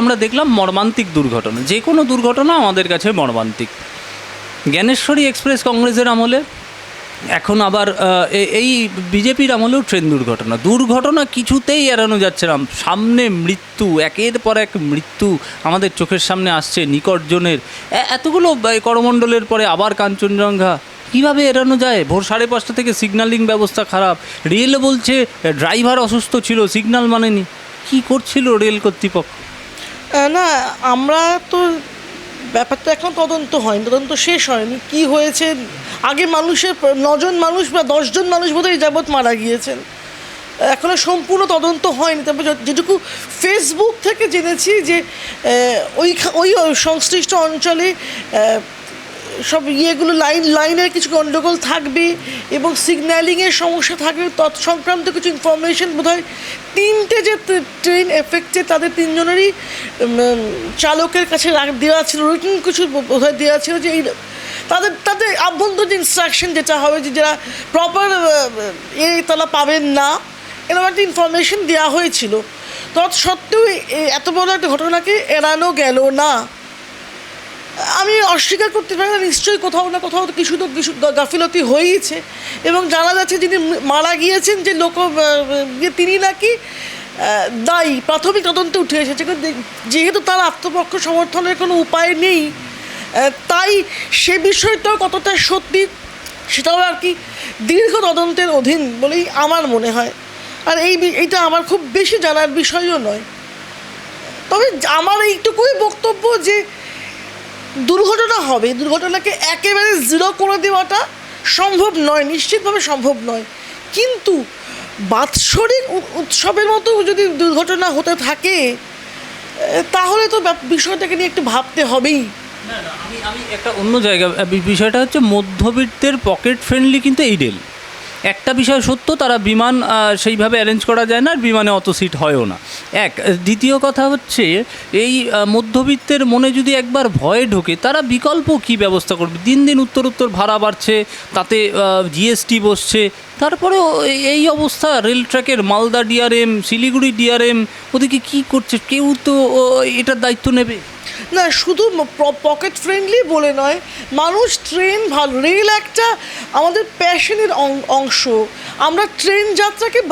আমরা দেখলাম মর্মান্তিক দুর্ঘটনা। যে কোনো দুর্ঘটনা আমাদের কাছে মর্মান্তিক। জ্ঞানেশ্বরী এক্সপ্রেস কংগ্রেসের আমলে এখন আবার এই বিজেপির আমলেও ট্রেন দুর্ঘটনা। দুর্ঘটনা কিছুতেই এড়ানো যাচ্ছে না। সামনে মৃত্যু, একের পর এক মৃত্যু আমাদের চোখের সামনে আসছে নিকটজনের। এতগুলো করমণ্ডলের পরে আবার কাঞ্চনজঙ্ঘা। কীভাবে এড়ানো যায়? ভোর সাড়ে পাঁচটা থেকে সিগন্যালিং ব্যবস্থা খারাপ। রেল বলছে, ড্রাইভার অসুস্থ ছিল সিগন্যাল মানেনি। কি করছিল রেল কর্তৃপক্ষ? না, আমরা তো ব্যাপারটা এখন তদন্ত হয়নি, তদন্ত শেষ হয়নি। কি হয়েছে? আগে মানুষের নজন মানুষ বা দশজন মানুষ বোধহয় যাবৎ মারা গিয়েছেন। এখনও সম্পূর্ণ তদন্ত হয়নি। তবে যেটুকু ফেসবুক থেকে জেনেছি যে ওই ওই সংশ্লিষ্ট অঞ্চলে সব ইয়েগুলো লাইন, লাইনের কিছু গণ্ডগোল থাকবে এবং সিগন্যালিংয়ের সমস্যা থাকবে তৎ সংক্রান্ত কিছু ইনফরমেশন বোধহয় তিনটে যে ট্রেন এফেক্টে তাদের তিনজনেরই চালকের কাছে দেওয়া ছিল রিটার্ন কিছু বোধহয় দেওয়া ছিল যে এই, তাদের তাদের আভ্যন্তরীণ ইনস্ট্রাকশন যেটা হবে যে যারা প্রপার এ তারা পাবেন না, এরকম একটা ইনফরমেশন দেওয়া হয়েছিল। তৎসত্ত্বেও এত বড় একটা ঘটনাকে এড়ানো গেল না। আমি অস্বীকার করতে পারি না, নিশ্চয়ই কোথাও না কোথাও কিছু তো কিছু গাফিলতি হয়েইছে। এবং জানা যাচ্ছে যিনি মারা গিয়েছেন, যে লোক তিনি নাকি দায়ী, প্রাথমিক তদন্তে উঠে এসেছে। কিন্তু যেহেতু তার আত্মপক্ষ সমর্থনের কোনো উপায় নেই তাই সে বিষয়টাও কতটা সত্যি সেটাও আর কি দীর্ঘ তদন্তের অধীন বলেই আমার মনে হয়। আর এই এইটা আমার খুব বেশি জানার বিষয়ও নয়। তবে আমার এইটুকুই বক্তব্য যে দুর্ঘটনা হবে। দুর্ঘটনাকে একেবারে জিরো করে দেওয়াটা সম্ভব নয়, নিশ্চিতভাবে সম্ভব নয়। কিন্তু বাৎসরিক উৎসবের মতো যদি দুর্ঘটনা হতে থাকে তাহলে তো বিষয়টাকে নিয়ে একটু ভাবতে হবেই। আমি আমি একটা অন্য জায়গা বিষয়টা হচ্ছে মধ্যবিত্তের পকেট ফ্রেন্ডলি কিন্তু এই রেল। একটা বিষয় সত্য, তারা বিমান সেইভাবে অ্যারেঞ্জ করা যায় না আর বিমানে অত সিট হয়ও না। এক, দ্বিতীয় কথা হচ্ছে, এই মধ্যবিত্তের মনে যদি একবার ভয়ে ঢোকে, তারা বিকল্প কি ব্যবস্থা করবে? দিন দিন উত্তর উত্তর ভাড়া বাড়ছে, তাতে জিএসটি বসছে তারপরেও এই- অবস্থা রেল ট্র্যাকের মালদা ডিআরএম শিলিগুড়ি ডিআরএম ওদিকে কি করছে? কেউ তো এটার দায়িত্ব নেবে? না, শুধু পকেট ফ্রেন্ডলি বলে নয়, মানুষ ট্রেন ভালো রেল একটা আমাদের প্যাশনের অংশ। আমরা ট্রেন যাত্রাকে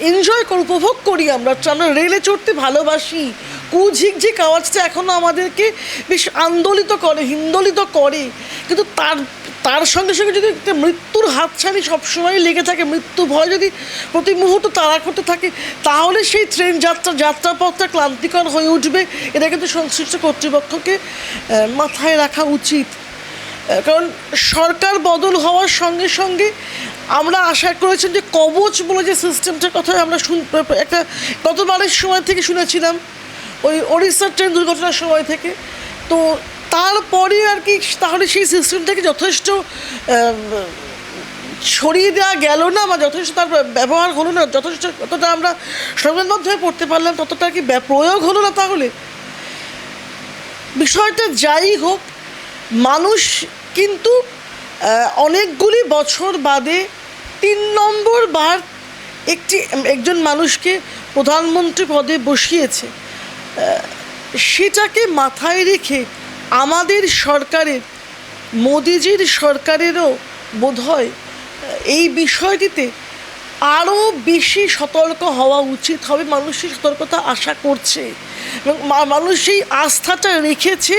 এনজয় করি, উপভোগ করি আমরা। আমরা রেলে চড়তে ভালোবাসি। কুঝিকঝিক আওয়াজটা এখনও আমাদেরকে বেশ আন্দোলিত করে, হিন্দোলিত করে। কিন্তু তার তার সঙ্গে সঙ্গে যদি একটা মৃত্যুর হাতছানি সবসময় লেগে থাকে, মৃত্যু ভয় যদি প্রতি মুহূর্ত তাড়া করতে থাকে, তাহলে সেই ট্রেন যাত্রা, যাত্রাপথটা ক্লান্তিকর হয়ে উঠবে। এটা কিন্তু সংশ্লিষ্ট কর্তৃপক্ষকে মাথায় রাখা উচিত। কারণ সরকার বদল হওয়ার সঙ্গে সঙ্গে আমরা আশা করেছেন যে কবচ বলে যে সিস্টেমটার কথা আমরা শুন, একটা গতবারের সময় থেকে শুনেছিলাম, ওই ওড়িশার ট্রেন দুর্ঘটনার সময় থেকে। তো তারপরে আর কি তাহলে সেই সিস্টেমটাকে যথেষ্ট ছড়িয়ে দেওয়া গেল না বা যথেষ্ট তার ব্যবহার হলো না, যথেষ্ট যতটা আমরা সংবাদ মাধ্যমে পড়তে পারলাম ততটা কি প্রয়োগ হলো না তাহলে? বিষয়টা যাই হোক, মানুষ কিন্তু অনেকগুলি বছর বাদে তিন নম্বর বার একটি, একজন মানুষকে প্রধানমন্ত্রী পদে বসিয়েছে। সেটাকে মাথায় রেখে আমাদের সরকারের মোদিজির সরকারেরও বোধহয় এই বিষয়টিতে আরও বেশি সতর্ক হওয়া উচিত হবে। মানুষ সেই সতর্কতা আশা করছে এবং মানুষ সেই আস্থাটা রেখেছে,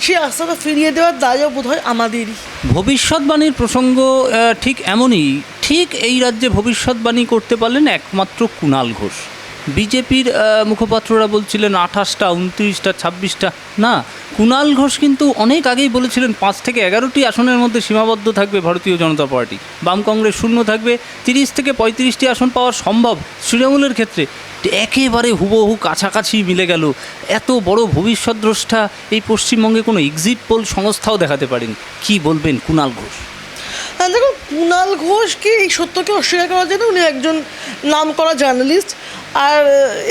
সেই আস্থাটা ফিরিয়ে দেওয়ার দায়ও বোধহয় আমাদেরই। ভবিষ্যৎবাণীর প্রসঙ্গ ঠিক এমনই। ঠিক এই রাজ্যে ভবিষ্যৎবাণী করতে পারলেন একমাত্র কুণাল ঘোষ। বিজেপির মুখপাত্ররা বলছিলেন আঠাশটা, উনত্রিশটা, ছাব্বিশটা। না কুণাল ঘোষ কিন্তু অনেক আগেই বলেছিলেন পাঁচ থেকে এগারোটি আসনের মধ্যে সীমাবদ্ধ থাকবে ভারতীয় জনতা পার্টি। বাম কংগ্রেস শূন্য থাকবে, তিরিশ থেকে পঁয়ত্রিশটি আসন পাওয়া সম্ভব তৃণমূলের ক্ষেত্রে। একেবারে হুবহু কাছাকাছি মিলে গেল। এত বড় ভবিষ্যৎদ্রষ্টা এই পশ্চিমবঙ্গে কোনো এক্সিট পোল সংস্থাও দেখাতে পারেন। কি বলবেন কুণাল ঘোষ? দেখুন কুণাল ঘোষকে এই সত্যকে অস্বীকার করা না। উনি একজন নাম করা জার্নালিস্ট আর,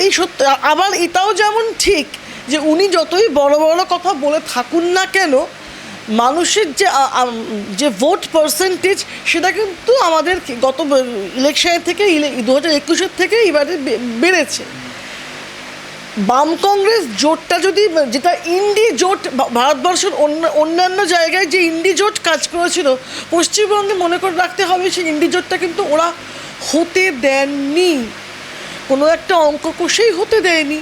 এই সত্য, আবার এটাও যেমন ঠিক যে উনি যতই বড় বড় কথা বলে থাকুন না কেন, মানুষের যে যে ভোট পার্সেন্টেজ সেটা কিন্তু আমাদের গত ইলেকশনের থেকে দু হাজার একুশের থেকে এবারে বেড়েছে। বাম কংগ্রেস জোটটা যদি, যেটা ইন্ডি জোট ভারতবর্ষের অন্য, অন্যান্য জায়গায় যে ইন্ডি জোট কাজ করেছিল, পশ্চিমবঙ্গে মনে করে রাখতে হবে সেই ইন্ডি জোটটা কিন্তু ওরা হতে দেননি। কোনো একটা অঙ্ক কষেই হতে দেয়নি।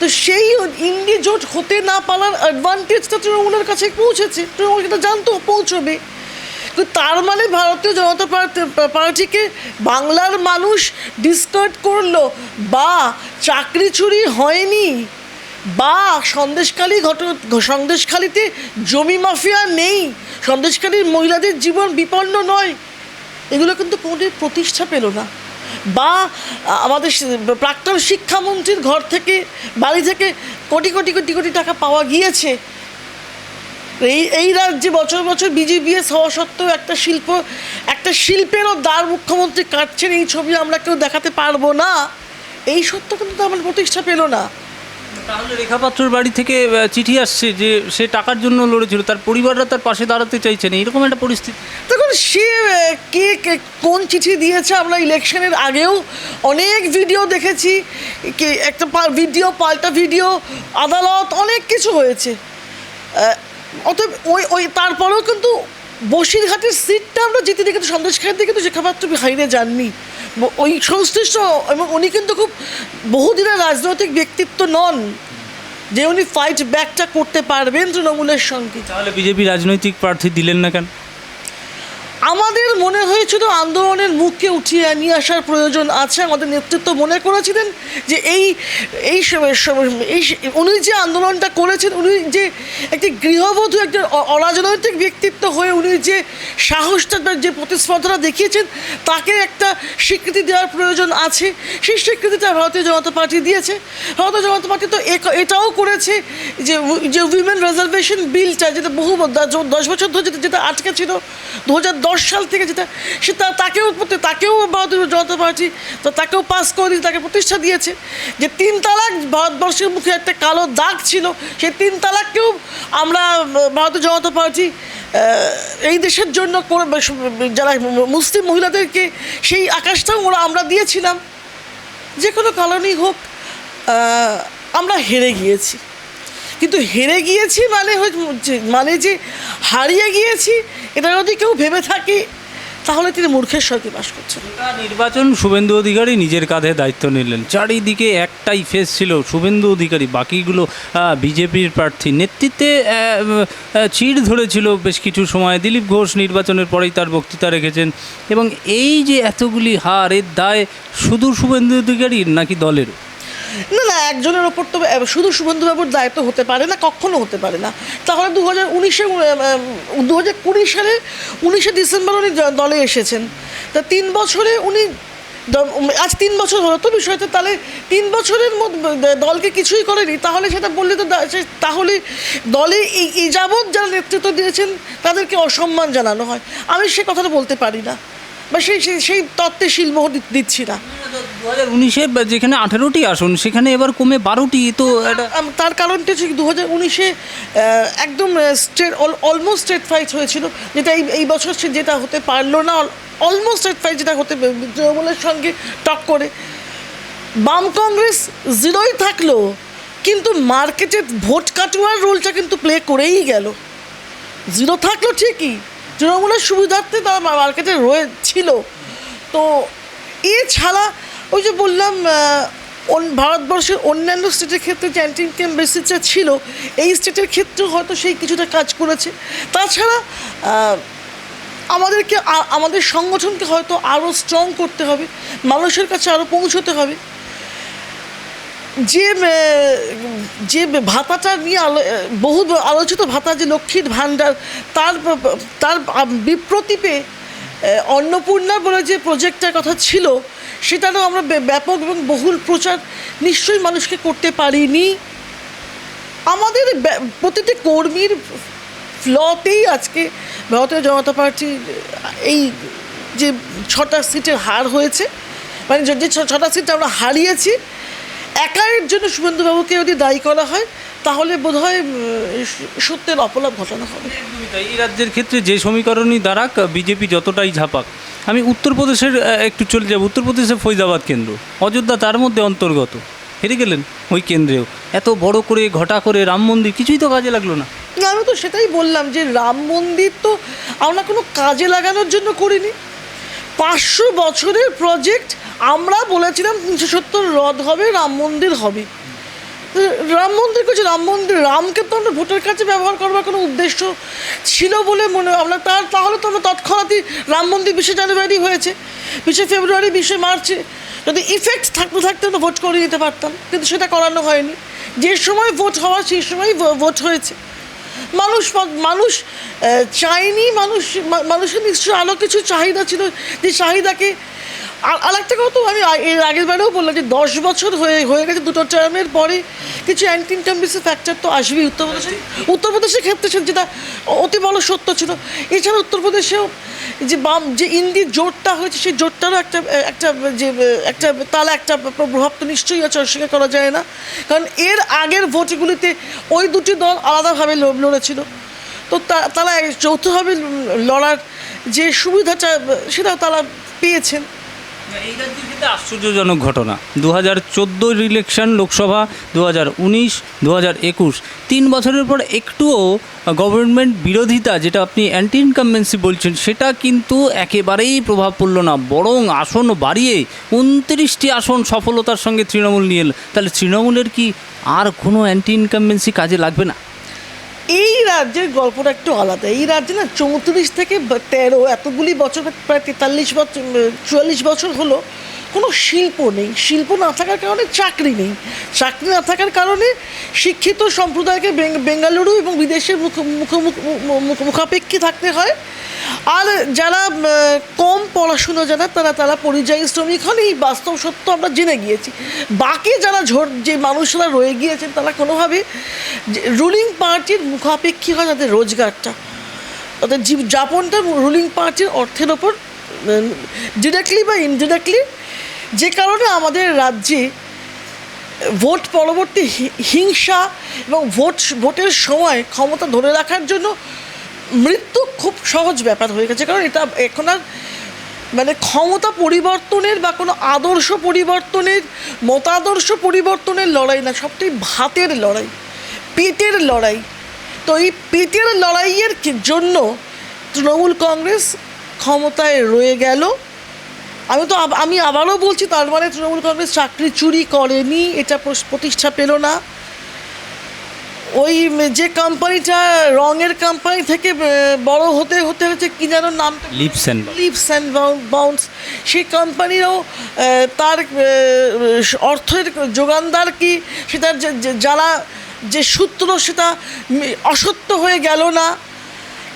তো সেই ইন্ডি জোট হতে না পারার অ্যাডভান্টেজটা তৃণমূলের কাছে পৌঁছেছে। তৃণমূল কিন্তু জানতো পৌঁছবে। তো তার মানে ভারতীয় জনতা পার্টি- পার্টিকে বাংলার মানুষ ডিসকার্ড করল। বা চাকরি চুরি হয়নি। বা সন্দেশখালী ঘট সন্দেশখালীতে জমি মাফিয়া নেই। সন্দেশখালীর মহিলাদের জীবন বিপন্ন নয়। এগুলো কিন্তু কোনোদিন প্রতিষ্ঠা পেল না। বা আমাদের প্রাক্তন শিক্ষামন্ত্রীর ঘর থেকে, বাড়ি থেকে কোটি কোটি কোটি কোটি টাকা পাওয়া গিয়েছে। এই এই রাজ্যে বছর বছর বিজিবিএস হওয়া সত্ত্বেও একটা শিল্প, একটা শিল্পেরও দ্বার মুখ্যমন্ত্রী কাটছেন, এই ছবি আমরা কেউ দেখাতে পারব না। এই সত্য কিন্তু আমার প্রতিষ্ঠা পেল না। তাহলে রেখাপাত্রর বাড়ি থেকে চিঠি আসছে যে সে টাকার জন্য লড়েছিল, তার পরিবাররা তার পাশে দাঁড়াতে চাইছে না, এরকম একটা পরিস্থিতি। সে কে কোন চিঠি দিয়েছে? আমরা ইলেকশনের আগেও অনেক ভিডিও দেখেছি। একটা ভিডিও, পাল্টা ভিডিও, আদালত, অনেক কিছু হয়েছে। অতএব ওই ওই, তারপরেও কিন্তু বসিরহাটের সিটটা আমরা জিতে দিই কিন্তু সন্দেশখান থেকে কিন্তু শেখাপাত্র হাইরে যাননি। ওই সংশ্লিষ্ট, এবং উনি কিন্তু খুব বহুদিনের রাজনৈতিক ব্যক্তিত্ব নন, যে উনি ফাইট ব্যাকটা করতে পারবেন তৃণমূলের সঙ্গে। তাহলে বিজেপি রাজনৈতিক প্রার্থী দিলেন না কেন? আমাদের মনে হয়েছিল আন্দোলনের মুখকে উঠিয়ে নিয়ে আসার প্রয়োজন আছে। আমাদের নেতৃত্ব মনে করেছিলেন যে এই এই এই উনি যে আন্দোলনটা করেছেন, উনি যে একটি গৃহবধূ, একজন অরাজনৈতিক ব্যক্তিত্ব হয়ে উনি যে সাহসটা যে প্রতিস্পর্ধাটা দেখিয়েছেন, তাকে একটা স্বীকৃতি দেওয়ার প্রয়োজন আছে। সেই স্বীকৃতিটা ভারতীয় জনতা পার্টি দিয়েছে। ভারতীয় জনতা পার্টি তো এটাও করেছে যে যে উইমেন রিজার্ভেশন বিলটা যেটা বহু দশ বছর ধরে যেটা যেটা আটকে ছিল, দু হাজার দশ সাল থেকে যেটা সেটা তাকেও তাকেও ভারতীয় জনতা পার্টি তো তাকেও পাস করে দিয়ে তাকে প্রতিষ্ঠা দিয়েছে। যে তিন তালাক ভারতবর্ষের মুখে একটা কালো দাগ ছিল সেই তিন তালাককেও আমরা ভারতীয় জনতা পার্টি এই দেশের জন্য যারা মুসলিম মহিলাদেরকে সেই আকাশটাও ওরা আমরা দিয়েছিলাম। যে কোনো কারণেই হোক আমরা হেরে গিয়েছি। কিন্তু হেরে গিয়েছি মানে হচ্ছে মানে যে হারিয়ে গিয়েছি এটা যদি কেউ ভেবে থাকে, তাহলে তিনি মূর্খের সঙ্গে বাস করছেন। নির্বাচন শুভেন্দু অধিকারী নিজের কাঁধে দায়িত্ব নিলেন। চারিদিকে একটাই ফেস ছিল শুভেন্দু অধিকারী, বাকিগুলো বিজেপির প্রার্থী। নেতৃত্বে চিড় ধরেছিল বেশ কিছু সময়। দিলীপ ঘোষ নির্বাচনের পরেই তার বক্তৃতা রেখেছেন। এবং এই যে এতগুলি হার, এর দায় শুধু শুভেন্দু অধিকারীর নাকি দলের না না, একজনের ওপর তো শুধু শুভেন্দুবাবুর দায়িত্ব হতে পারে না, কখনো হতে পারে না। তাহলে দু হাজার উনিশে দু হাজার কুড়ি সালে উনিশে ডিসেম্বর উনি দলে এসেছেন। তা তিন বছরে উনি আজ তিন বছর হলো তো বিষয়টা, তাহলে তিন বছরের মধ্যে দলকে কিছুই করেনি, তাহলে সেটা বললে তো তাহলে দলে এই যাবৎ যারা নেতৃত্ব দিয়েছেন, তাদেরকে অসম্মান জানানো হয়। আমি সে কথাটা বলতে পারি না। বা সেই সেই- সেই তত্ত্বে শিলমোহর দি- দিচ্ছি না। দু হাজার উনিশে যেখানে আঠেরোটি আসন সেখানে এবার কমে বারোটি তো এটা আম- তার কারণটা হচ্ছে দু হাজার উনিশে একদম স্ট্রেট অলমোস্ট স্ট্রেট ফাইট হয়েছিল যেটা এই এই বছর সে যেটা হতে পারল না অলমোস্ট স্ট্রেট ফাইট যেটা হতে তৃণমূলের সঙ্গে টক করে। বাম কংগ্রেস জিরোই থাকল কিন্তু মার্কেটে ভোট কাটুয়ার রোলটা কিন্তু প্লে করেই গেল। জিরো থাকল ঠিকই তৃণমূলের সুবিধার্থে তারা মার্কেটে রয়ে ছিল তো এছাড়া ওই যে বললাম ভারতবর্ষের অন্যান্য স্টেটের ক্ষেত্রে যে অ্যান্টি ইনকাম বেসিসটা ছিল, এই স্টেটের ক্ষেত্রেও হয়তো সেই কিছুটা কাজ করেছে। তাছাড়া আমাদেরকে আমাদের সংগঠনকে হয়তো আরও স্ট্রং করতে হবে, মানুষের কাছে আরও পৌঁছতে হবে। যে যে ভাতাটা নিয়ে আলো বহু আলোচিত ভাতা যে লক্ষ্মীর ভাণ্ডার, তার তার বিপ্রতীপে অন্নপূর্ণা বলে যে প্রজেক্টটার কথা ছিল, সেটারও আমরা ব্যাপক এবং বহুল প্রচার নিশ্চয়ই মানুষকে করতে পারিনি। আমাদের প্রতিটি কর্মীর ফ্লতেই আজকে ভারতীয় জনতা পার্টির, এই যে ছটা সিটের হার হয়েছে মানে যে ছটা সিট আমরা হারিয়েছি একার জন্য শুভেন্দুবাবুকে যদি দায়ী করা হয় তাহলে বোধহয় সত্যের অপলাপ ঘটানো হবে। একদমই তাই। এই রাজ্যের ক্ষেত্রে যে সমীকরণই দাঁড়াক বিজেপি যতটাই ঝাপাক আমি উত্তরপ্রদেশের একটু চলে যাব। উত্তরপ্রদেশের ফৈজাবাদ কেন্দ্র অযোধ্যা তার মধ্যে অন্তর্গত। হেরে গেলেন ওই কেন্দ্রেও। এত বড় করে ঘটা করে রাম মন্দির কিছুই তো কাজে লাগল না। না, আমি তো সেটাই বললাম যে রাম মন্দির তো আমরা কোনো কাজে লাগানোর জন্য করিনি। পাঁচশো বছরের প্রজেক্ট আমরা বলেছিলাম তিনশো সত্তর হ্রদ হবে, রাম মন্দির হবে। রাম মন্দির করছে, রাম মন্দির, রামকে তো আমরা ভোটের কাছে ব্যবহার করবার কোনো উদ্দেশ্য ছিল বলে মনে আমরা তার তাহলে তো আমরা তৎক্ষণাৎই রাম মন্দির বিশে জানুয়ারি হয়েছে, বিশে ফেব্রুয়ারি, বিশে মার্চে। যদি ইফেক্ট থাকতে থাকতে আমরা ভোট করে নিতে পারতাম, কিন্তু সেটা করানো হয়নি। যে সময় ভোট হওয়া, সেই সময় ভোট হয়েছে। মানুষ মানুষ চায়নি মানুষ মানুষের নিশ্চয়ই আরও কিছু চাহিদা ছিল যে চাহিদাকে আর একটা কথা আমি এর আগের বারেও বললাম যে দশ বছর হয়ে হয়ে গেছে দুটো টার্মের পরে কিছু অ্যান্টি ইনকামবেসি ফ্যাক্টর তো আসবেই উত্তরপ্রদেশে উত্তরপ্রদেশের ক্ষেত্রে যেটা অতি বড় সত্য ছিল। এছাড়া উত্তরপ্রদেশেও যে বাম যে ইন্দির জোটটা হয়েছে, সেই জোটটারও একটা একটা যে, একটা তাহলে একটা প্রভাব তো নিশ্চয়ই আছে, অস্বীকার করা যায় না। কারণ এর আগের ভোটগুলিতে ওই দুটি দল আলাদাভাবে লড়েছিল। তো তা- তারা যৌথভাবে লড়ার যে সুবিধাটা, সেটাও তারা পেয়েছেন। আশ্চর্যজনক ঘটনা। দু হাজার চোদ্দোর ইলেকশন লোকসভা দু হাজার উনিশ দু হাজার একুশ। তিন বছরের পর একটুও গভর্নমেন্ট বিরোধিতা, যেটা আপনি অ্যান্টি ইনকামবেন্সি বলছেন, সেটা কিন্তু একেবারেই প্রভাব পড়ল না। বরং আসন বাড়িয়ে উনত্রিশটি আসন সফলতার সঙ্গে তৃণমূল নিয়ে এলো। তাহলে তৃণমূলের কি আর কোনো অ্যান্টি ইনকামবেন্সি কাজে লাগবে না? এই রাজ্যের গল্পটা একটু আলাদা। এই রাজ্যে না চৌত্রিশ থেকে তেরো এতগুলি বছর, প্রায় তেতাল্লিশ বছর, চুয়াল্লিশ বছর হলো। কোনো শিল্প নেই। শিল্প না থাকার কারণে চাকরি নেই। চাকরি না থাকার কারণে শিক্ষিত সম্প্রদায়কে বেঙ্গালুরু এবং বিদেশের মুখ মুখ- মুখাপেক্ষী থাকতে হয়। আর যারা কম পড়াশুনো যারা তারা তারা পরিযায়ী শ্রমিক হন। এই বাস্তব সত্য আমরা জেনে গিয়েছি। বাকি যারা ঝোর যে মানুষরা রয়ে গিয়েছেন, তারা কোনোভাবে রুলিং পার্টির মুখাপেক্ষী হয় তাদের রোজগারটা। তাদের জীব যাপনটা রুলিং পার্টির অর্থের ওপর ডিরেক্টলি বা ইনডিরেক্টলি যে কারণে আমাদের রাজ্যে ভোট পরবর্তী হিংসা এবং ভোট ভোটের সময় ক্ষমতা ধরে রাখার জন্য মৃত্যু খুব সহজ ব্যাপার হয়ে গেছে। কারণ এটা এখন আর মানে ক্ষমতা পরিবর্তনের বা কোনো আদর্শ পরিবর্তনের, মতাদর্শ পরিবর্তনের লড়াই না, সবটাই ভাতের লড়াই, পেটের লড়াই। তো এই পেটের লড়াইয়ের জন্য তৃণমূল কংগ্রেস ক্ষমতায় রয়ে গেল। আমি তো আমি আবারও বলছি তার মানে তৃণমূল কংগ্রেস চাকরি চুরি করেনি এটা প্রতিষ্ঠা পেল না। ওই যে কোম্পানিটা রঙের কোম্পানি থেকে বড় হতে হতে হচ্ছে কি যেন নাম lips and lips and bounce সেই কোম্পানিরও তার অর্থের যোগানদার কি সেটার যারা যে সূত্র সেটা অসত্য হয়ে গেল না।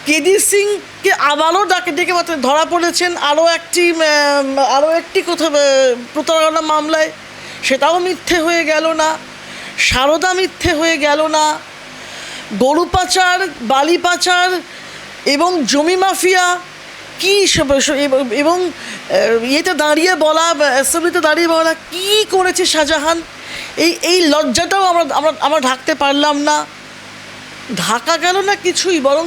কেডি সিংকে আবারও ডাকে ডেকে ধরা পড়েছেন আরও একটি আরও একটি কোথাও প্রতারণা মামলায়। সেটাও মিথ্যে হয়ে গেল না, সারদা মিথ্যে হয়ে গেল না। গরু পাচার, বালি পাচার এবং জমি মাফিয়া কী এবং ইয়েতে দাঁড়িয়ে বলা অ্যাসেম্বলিতে দাঁড়িয়ে বলা কী করেছে শাহজাহান? এই এই লজ্জাটাও আমরা আমরা আমরা ঢাকতে পারলাম না। ঢাকা গেল না কিছুই, বরং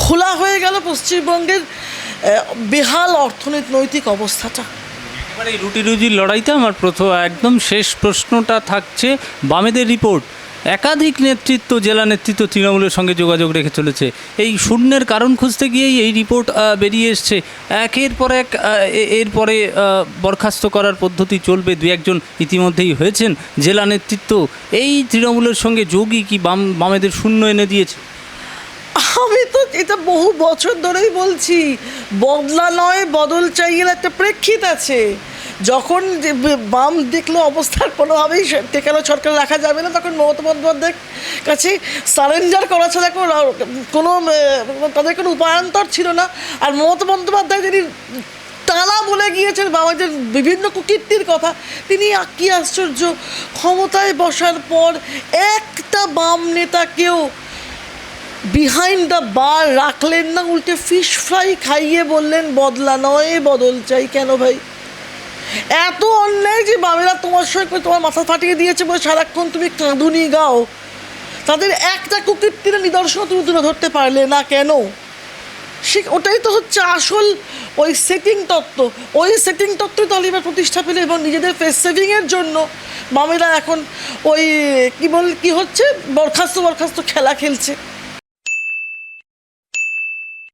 খোলা হয়ে গেল পশ্চিমবঙ্গের বেহাল অর্থনৈতিক অবস্থাটা। এই রুটি রুজির লড়াইতে আমার প্রথম একদম শেষ প্রশ্নটা থাকছে বামেদের রিপোর্ট। একাধিক নেতৃত্ব, জেলা নেতৃত্ব তৃণমূলের সঙ্গে যোগাযোগ রেখে চলেছে। এই শূন্যের কারণ খুঁজতে গিয়েই এই রিপোর্ট বেরিয়ে এসছে। একের পর এক এরপরে বরখাস্ত করার পদ্ধতি চলবে দু একজন ইতিমধ্যেই হয়েছেন জেলা নেতৃত্ব। এই তৃণমূলের সঙ্গে যোগই কি বাম, বামেদের শূন্য এনে দিয়েছে? আমি তো এটা বহু বছর ধরেই বলছি, বদলা নয়, বদল চাই এর একটা প্রেক্ষিত আছে। যখন বাম দেখল অবস্থার কোনোভাবেই টেকানো সরকার রাখা যাবে না, তখন মমতা বন্দ্যোপাধ্যায়ের কাছে সারেন্ডার করা ছাড়া কোনো কোনো তাদের কোনো উপায়ান্তর ছিল না। আর মমতা বন্দ্যোপাধ্যায় যিনি টানা বলে গিয়েছেন বাবাদের বিভিন্ন কুকীর্তির কথা, তিনি কি আশ্চর্য, ক্ষমতায় বসার পর একটা বাম নেতাকেও বিহাইন্ড দ্য বার রাখলেন না, উল্টে ফিশ ফ্রাই খাইয়ে বললেন, বদলা নয়, বদল চাই কেন ভাই? এত অন্যায় যে বামেরা তোমার সঙ্গে তোমার মাথা ফাটিয়ে দিয়েছে বলে সারাক্ষণ তুমি কাঁদুনি গাও। তাদের একটা কুকীর্তির নিদর্শন তুমি তুলে ধরতে পারলে না কেন? সে ওটাই তো হচ্ছে আসল ওই সেটিং তত্ত্ব। ওই সেটিং তত্ত্বই তালিবান প্রতিষ্ঠা পেলে এবং নিজেদের ফেস সেভিংয়ের জন্য মামেরা এখন ওই, কি বল, কি হচ্ছে? বরখাস্ত বরখাস্ত খেলা খেলছে।